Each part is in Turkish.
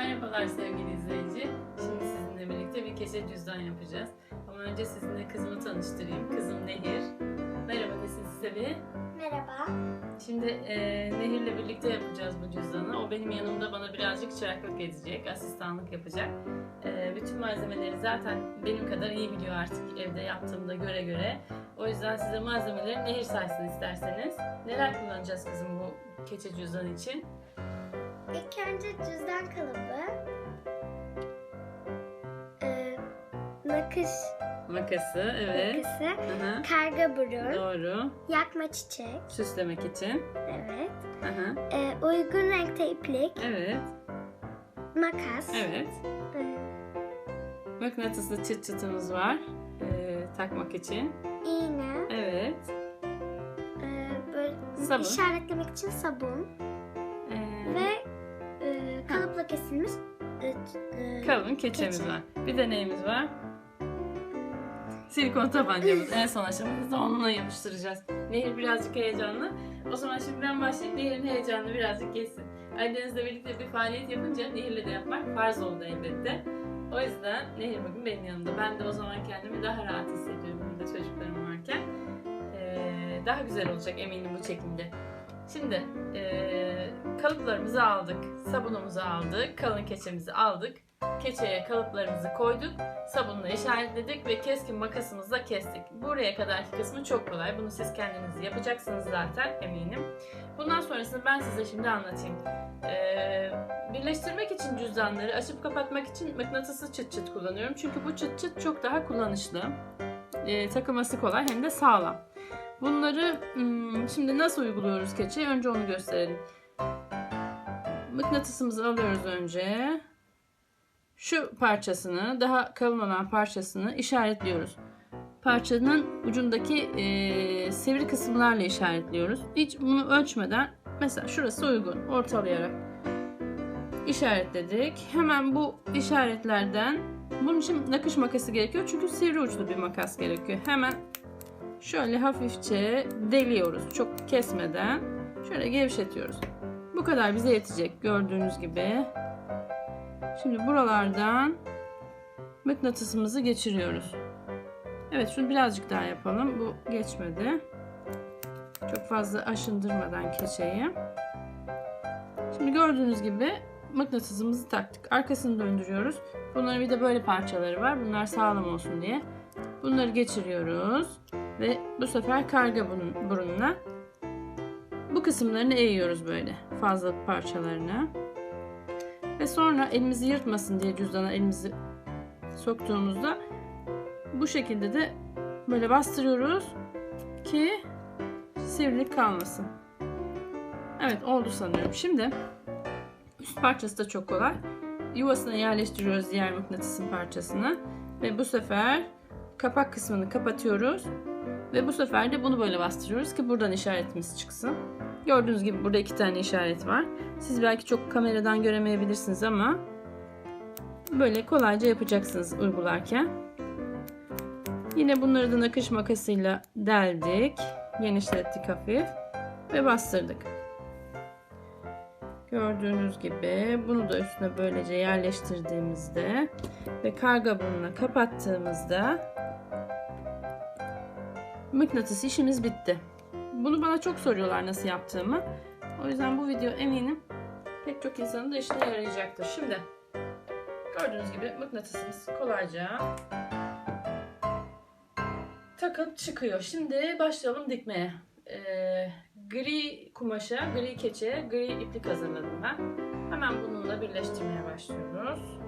Merhabalar sevgili izleyici. Şimdi sizinle birlikte bir keçe cüzdan yapacağız. Ama önce sizinle kızımı tanıştırayım. Kızım Nehir. Merhaba desin size bir. Merhaba. Şimdi e, Nehir'le birlikte yapacağız bu cüzdanı. O benim yanımda bana birazcık çıraklık edecek, asistanlık yapacak. E, bütün malzemeleri zaten benim kadar iyi biliyor artık evde yaptığımda göre göre. O yüzden size malzemeleri Nehir saysın isterseniz. Neler kullanacağız kızım bu keçe cüzdan için? İlk önce cüzdan kalıbı. Ee, nakış Makası, evet. makası. Hı. Karga burun. Doğru. Yakma çiçek. Süslemek için. Evet. Hı. Ee, uygun renkte iplik. Evet. Makas. Evet. Ee, Mıknatıslı çıt çıtımız var. Ee, takmak için. iğne. Evet. Ee, böyle Sabun. işaretlemek için sabun. Ee, Ve kalıpla kesilmiş e, e, kalın keçemiz keçe. var. Bir de neyimiz var? Silikon tabancamız. en son aşamamızda onunla yapıştıracağız. Nehir birazcık heyecanlı. O zaman şimdi ben başlayayım. Nehir'in heyecanını birazcık geçsin. Ailenizle birlikte bir faaliyet yapınca Nehir'le de yapmak farz oldu elbette. O yüzden Nehir bugün benim yanımda. Ben de o zaman kendimi daha rahat hissediyorum burada çocuklarım varken. Ee, daha güzel olacak eminim bu çekimde. Şimdi ee, kalıplarımızı aldık, sabunumuzu aldık, kalın keçemizi aldık. Keçeye kalıplarımızı koyduk, sabunla işaretledik ve keskin makasımızla kestik. Buraya kadarki kısmı çok kolay. Bunu siz kendiniz yapacaksınız zaten eminim. Bundan sonrasını ben size şimdi anlatayım. Ee, birleştirmek için cüzdanları açıp kapatmak için mıknatıslı çıt çıt kullanıyorum. Çünkü bu çıt çıt çok daha kullanışlı. Ee, takılması kolay hem de sağlam. Bunları hmm, şimdi nasıl uyguluyoruz keçeye? Önce onu gösterelim. Mıknatısımızı alıyoruz önce. Şu parçasını, daha kalın olan parçasını işaretliyoruz. Parçanın ucundaki eee, sivri kısımlarla işaretliyoruz. Hiç bunu ölçmeden, mesela şurası uygun, ortalayarak işaretledik. Hemen bu işaretlerden, bunun için nakış makası gerekiyor çünkü sivri uçlu bir makas gerekiyor. Hemen şöyle hafifçe deliyoruz. Çok kesmeden. Şöyle gevşetiyoruz. Bu kadar bize yetecek gördüğünüz gibi. Şimdi buralardan mıknatısımızı geçiriyoruz. Evet şunu birazcık daha yapalım. Bu geçmedi. Çok fazla aşındırmadan keçeyi. Şimdi gördüğünüz gibi mıknatısımızı taktık. Arkasını döndürüyoruz. Bunların bir de böyle parçaları var. Bunlar sağlam olsun diye. Bunları geçiriyoruz. Ve bu sefer karga burun- burununa bu kısımlarını eğiyoruz böyle fazla parçalarını. Ve sonra elimizi yırtmasın diye cüzdana elimizi soktuğumuzda bu şekilde de böyle bastırıyoruz ki sivrilik kalmasın. Evet oldu sanıyorum. Şimdi üst parçası da çok kolay. Yuvasına yerleştiriyoruz diğer mıknatısın parçasını ve bu sefer kapak kısmını kapatıyoruz ve bu sefer de bunu böyle bastırıyoruz ki buradan işaretimiz çıksın. Gördüğünüz gibi burada iki tane işaret var. Siz belki çok kameradan göremeyebilirsiniz ama böyle kolayca yapacaksınız uygularken. Yine bunları da nakış makasıyla deldik. Genişlettik hafif ve bastırdık. Gördüğünüz gibi bunu da üstüne böylece yerleştirdiğimizde ve karga burnuna kapattığımızda mıknatıs işimiz bitti. Bunu bana çok soruyorlar nasıl yaptığımı. O yüzden bu video eminim pek çok insanın da işine yarayacaktır. Şimdi gördüğünüz gibi mıknatısımız kolayca takıp çıkıyor. Şimdi başlayalım dikmeye. Ee, gri kumaşa, gri keçeye, gri iplik hazırladım ben. Hemen bununla birleştirmeye başlıyoruz.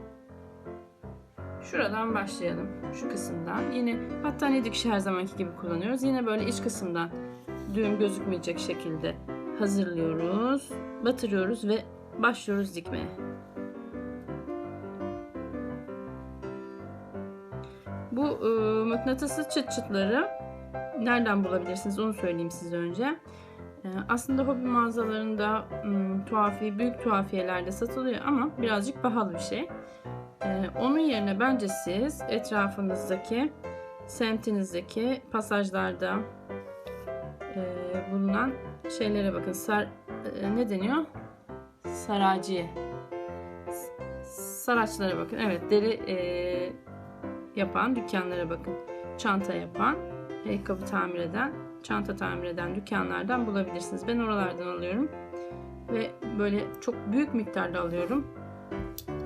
Şuradan başlayalım. Şu kısımdan. Yine battaniye dikişi her zamanki gibi kullanıyoruz. Yine böyle iç kısımdan düğüm gözükmeyecek şekilde hazırlıyoruz. Batırıyoruz ve başlıyoruz dikmeye. Bu e, mıknatıslı çıt çıtları nereden bulabilirsiniz onu söyleyeyim size önce. E, aslında hobi mağazalarında tuhafi, büyük tuhafiyelerde satılıyor ama birazcık pahalı bir şey. E, onun yerine bence siz etrafınızdaki, semtinizdeki pasajlarda e, bulunan şeylere bakın. Sar, e, ne deniyor? Saraciye. Saraçlara bakın. Evet deri eee, yapan dükkanlara bakın. Çanta yapan, ayakkabı tamir eden, çanta tamir eden dükkanlardan bulabilirsiniz. Ben oralardan alıyorum. Ve böyle çok büyük miktarda alıyorum.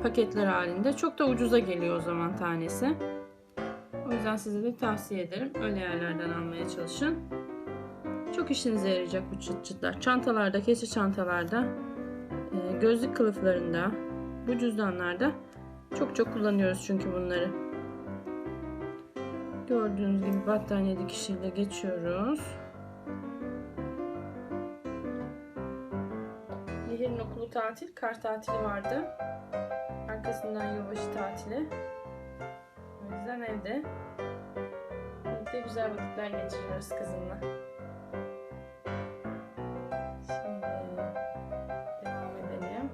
Paketler halinde. Çok da ucuza geliyor o zaman tanesi. O yüzden size de tavsiye ederim. Öyle yerlerden almaya çalışın. Çok işinize yarayacak bu çıt çıtlar. Çantalarda, keçi çantalarda, e, gözlük kılıflarında, bu cüzdanlarda çok çok kullanıyoruz çünkü bunları. Gördüğünüz gibi battaniye dikişiyle geçiyoruz. Nehir'in okulu tatil, kar tatili vardı. Arkasından yılbaşı tatili. O yüzden evde. Birlikte güzel vakitler geçiriyoruz kızımla. Şimdi devam edelim.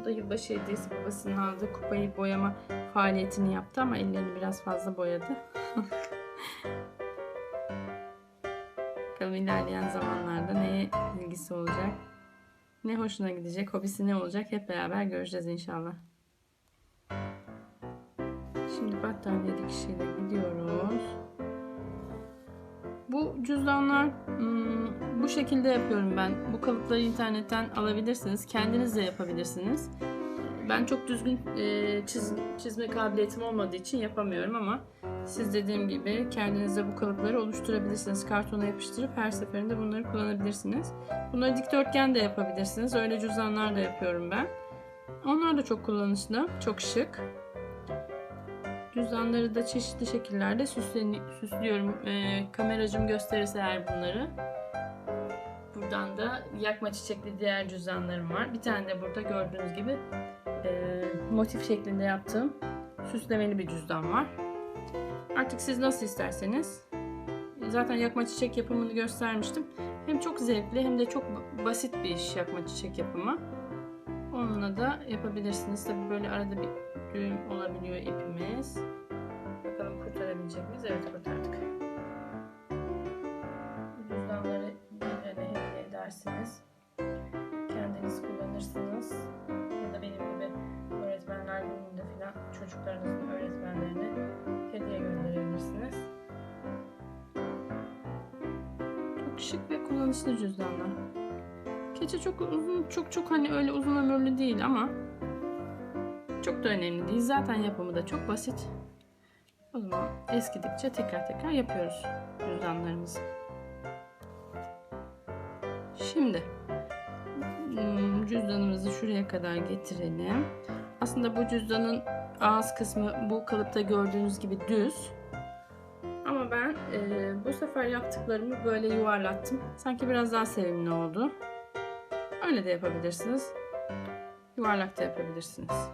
Bu da yılbaşı hediyesi babasının aldığı kupayı boyama faaliyetini yaptı ama ellerini biraz fazla boyadı. Bakalım ilerleyen zamanlarda neye ilgisi olacak? Ne hoşuna gidecek, hobisi ne olacak hep beraber göreceğiz inşallah. Şimdi battaniye dikişiyle gidiyoruz. Bu cüzdanlar hmm, bu şekilde yapıyorum ben. Bu kalıpları internetten alabilirsiniz. Kendiniz de yapabilirsiniz. Ben çok düzgün e, çiz- çizme kabiliyetim olmadığı için yapamıyorum ama siz dediğim gibi kendinize bu kalıpları oluşturabilirsiniz. Kartona yapıştırıp her seferinde bunları kullanabilirsiniz. Bunları dikdörtgen de yapabilirsiniz. Öyle cüzdanlar da yapıyorum ben. Onlar da çok kullanışlı, çok şık. Cüzdanları da çeşitli şekillerde süslüyorum. Ee, kameracım gösterirse eğer bunları. Buradan da yakma çiçekli diğer cüzdanlarım var. Bir tane de burada gördüğünüz gibi e, motif şeklinde yaptığım süslemeli bir cüzdan var. Artık siz nasıl isterseniz. Zaten yakma çiçek yapımını göstermiştim. Hem çok zevkli hem de çok ba- basit bir iş yakma çiçek yapımı. Onunla da yapabilirsiniz. Tabi böyle arada bir düğüm olabiliyor ipimiz. Bakalım kurtarabilecek miyiz? Evet kurtardık. Bu cüzdanları birilerine hediye edersiniz. Kendiniz kullanırsınız. Ya da benim gibi öğretmenler gününde falan çocuklarınızın Şık ve kullanışlı cüzdanlar. Keçe çok uzun, çok çok hani öyle uzun ömürlü değil ama çok da önemli değil. Zaten yapımı da çok basit. O zaman eskidikçe tekrar tekrar yapıyoruz cüzdanlarımızı. Şimdi hmm, cüzdanımızı şuraya kadar getirelim. Aslında bu cüzdanın ağız kısmı bu kalıpta gördüğünüz gibi düz. Ben e, bu sefer yaptıklarımı böyle yuvarlattım. Sanki biraz daha sevimli oldu. Öyle de yapabilirsiniz. Yuvarlak da yapabilirsiniz.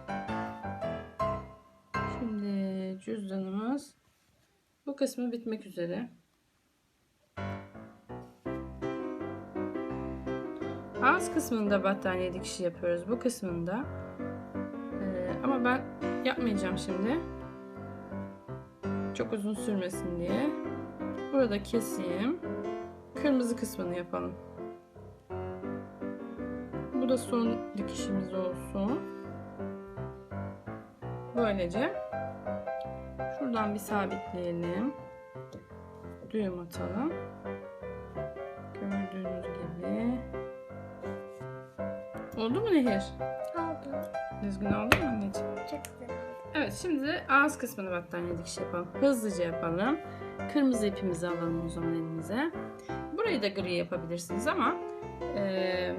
Şimdi cüzdanımız bu kısmı bitmek üzere. Ağız kısmında battaniye dikişi yapıyoruz. Bu kısmında. Ee, ama ben yapmayacağım şimdi. Çok uzun sürmesin diye. Burada keseyim. Kırmızı kısmını yapalım. Bu da son dikişimiz olsun. Böylece şuradan bir sabitleyelim. Düğüm atalım. Gördüğünüz gibi. Oldu mu Nehir? Oldu. Düzgün oldu mu anneciğim? Çok güzel. Evet şimdi ağız kısmını battaniye dikiş yapalım. Hızlıca yapalım. Kırmızı ipimizi alalım o zaman elimize. Burayı da gri yapabilirsiniz ama e,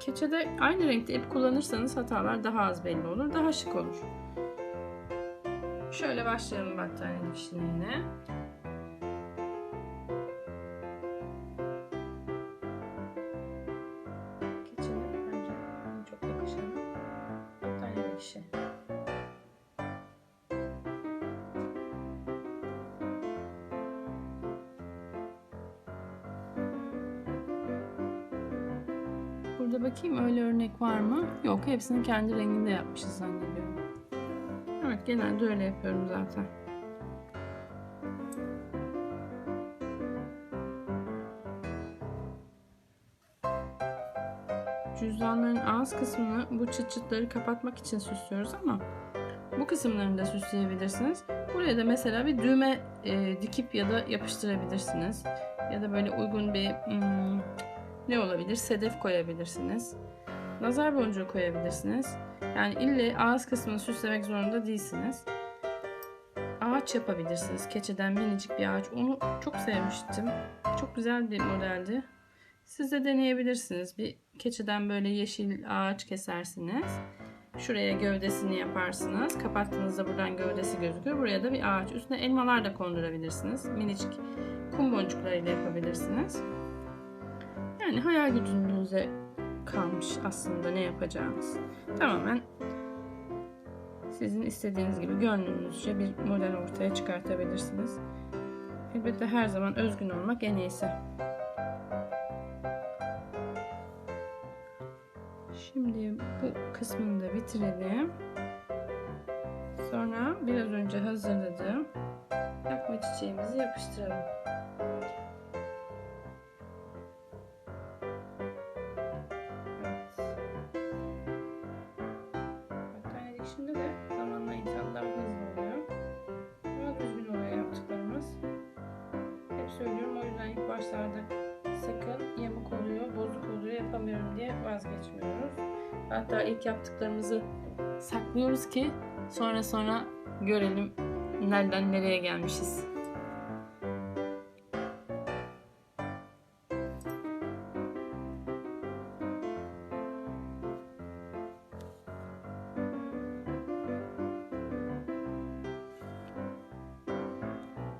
keçede aynı renkte ip kullanırsanız hatalar daha az belli olur. Daha şık olur. Şöyle başlayalım battaniye dikişine. Bakayım öyle örnek var mı? Yok hepsini kendi renginde yapmışız zannediyorum. Evet genelde öyle yapıyorum zaten. Cüzdan cüzdanların ağız kısmını bu çıt çıtları kapatmak için süslüyoruz ama bu kısımlarını da süsleyebilirsiniz. Buraya da mesela bir düğme e, dikip ya da yapıştırabilirsiniz. Ya da böyle uygun bir hmm, ne olabilir? Sedef koyabilirsiniz. Nazar boncuğu koyabilirsiniz. Yani ille ağız kısmını süslemek zorunda değilsiniz. Ağaç yapabilirsiniz. Keçeden minicik bir ağaç. Onu çok sevmiştim. Çok güzel bir modeldi. Siz de deneyebilirsiniz. Bir keçeden böyle yeşil ağaç kesersiniz. Şuraya gövdesini yaparsınız. Kapattığınızda buradan gövdesi gözüküyor. Buraya da bir ağaç. Üstüne elmalar da kondurabilirsiniz. Minicik kum boncuklarıyla yapabilirsiniz. Yani hayal gücünüze kalmış aslında ne yapacağınız. Tamamen sizin istediğiniz gibi gönlünüzce bir model ortaya çıkartabilirsiniz. Elbette her zaman özgün olmak en iyisi. Şimdi bu kısmını da bitirelim. Sonra biraz önce hazırladığım yakma çiçeğimizi yapıştıralım. Yapamıyorum diye vazgeçmiyoruz. Hatta ilk yaptıklarımızı saklıyoruz ki sonra sonra görelim nereden nereye gelmişiz.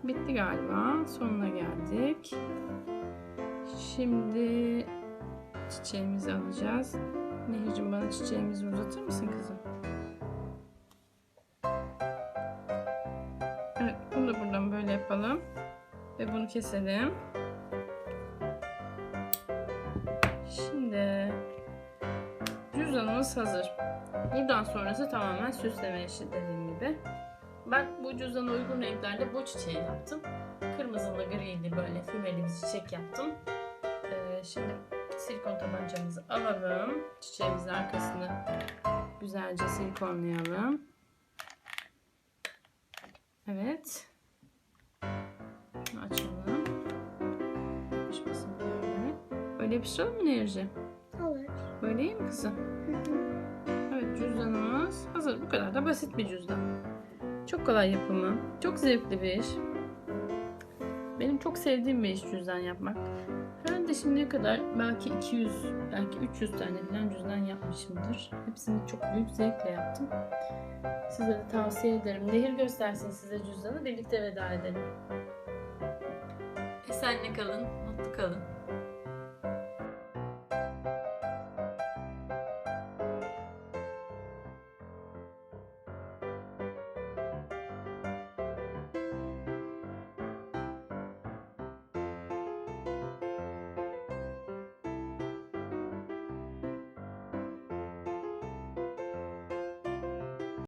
Bitti galiba. Sonuna geldik. Şimdi çiçeğimizi alacağız. Nehir'cim bana çiçeğimizi uzatır mısın kızım? Evet, bunu da buradan böyle yapalım. Ve bunu keselim. Şimdi cüzdanımız hazır. Buradan sonrası tamamen süsleme işi dediğim gibi. Ben bu cüzdana uygun renklerde bu çiçeği yaptım. Kırmızılı, grili böyle fümeli bir çiçek yaptım. Ee, şimdi silikon tabancamızı alalım. Çiçeğimizin arkasını güzelce silikonlayalım. Evet. Açalım. Yapışmasın böyle. Böyle yapıştıralım mı Nehirci? Olur. Böyle iyi mi kızım? Hı hı. Evet cüzdanımız hazır. Bu kadar da basit bir cüzdan. Çok kolay yapımı. Çok zevkli bir iş. Benim çok sevdiğim bir iş cüzdan yapmak. Herhalde şimdiye kadar belki 200, belki 300 tane falan cüzdan yapmışımdır. Hepsini çok büyük zevkle yaptım. Size de tavsiye ederim. Nehir göstersin size cüzdanı. Birlikte veda edelim. Esenle kalın, mutlu kalın.